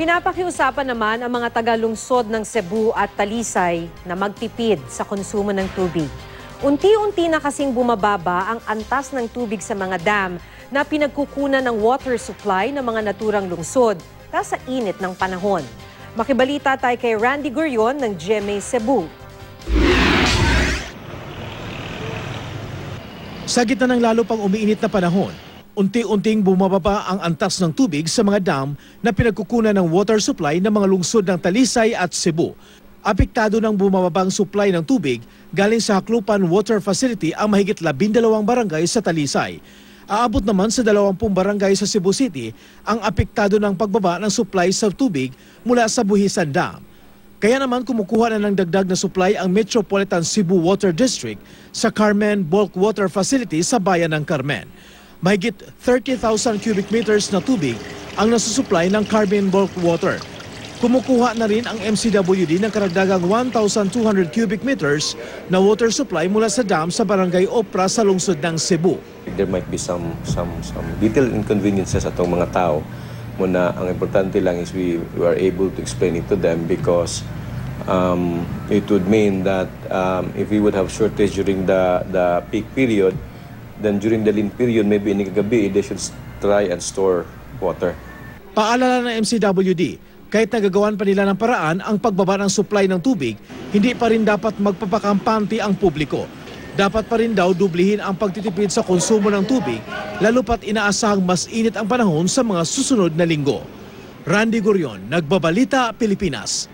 Pinapakiusapan naman ang mga taga-lungsod ng Cebu at Talisay na magtipid sa konsumo ng tubig. Unti-unti na kasing bumababa ang antas ng tubig sa mga dam na pinagkukunan ng water supply ng mga naturang lungsod dahil sa init ng panahon. Makibalita tayo kay Randy Gurion ng GMA Cebu. Sa gitna ng lalo pang umiinit na panahon, unti-unting bumababa ang antas ng tubig sa mga dam na pinagkukunan ng water supply ng mga lungsod ng Talisay at Cebu. Apektado ng bumababang supply ng tubig galing sa Haklupan Water Facility ang mahigit labindalawang barangay sa Talisay. Aabot naman sa dalawampung barangay sa Cebu City ang apektado ng pagbaba ng supply sa tubig mula sa Buhisan Dam. Kaya naman kumukuha na ng dagdag na supply ang Metropolitan Cebu Water District sa Carmen Bulk Water Facility sa bayan ng Carmen. Mahigit 30,000 cubic meters na tubig ang nasusupply ng Carmen Bulk Water. Kumukuha na rin ang MCWD ng karagdagang 1,200 cubic meters na water supply mula sa dam sa barangay Opra sa lungsod ng Cebu. There might be some some some little inconveniences atong mga tao. Muna ang importante lang is we, we are able to explain it to them because um, it would mean that um, if we would have shortage during the the peak period, then during the lean period, maybe in gabi, they should try and store water. Paalala ng MCWD, kahit nagagawan pa nila ng paraan ang pagbaba ng supply ng tubig, hindi pa rin dapat magpapakampante ang publiko. Dapat pa rin daw dublihin ang pagtitipid sa konsumo ng tubig, lalo pat inaasahang mas init ang panahon sa mga susunod na linggo. Randy Gurion, Nagbabalita, Pilipinas.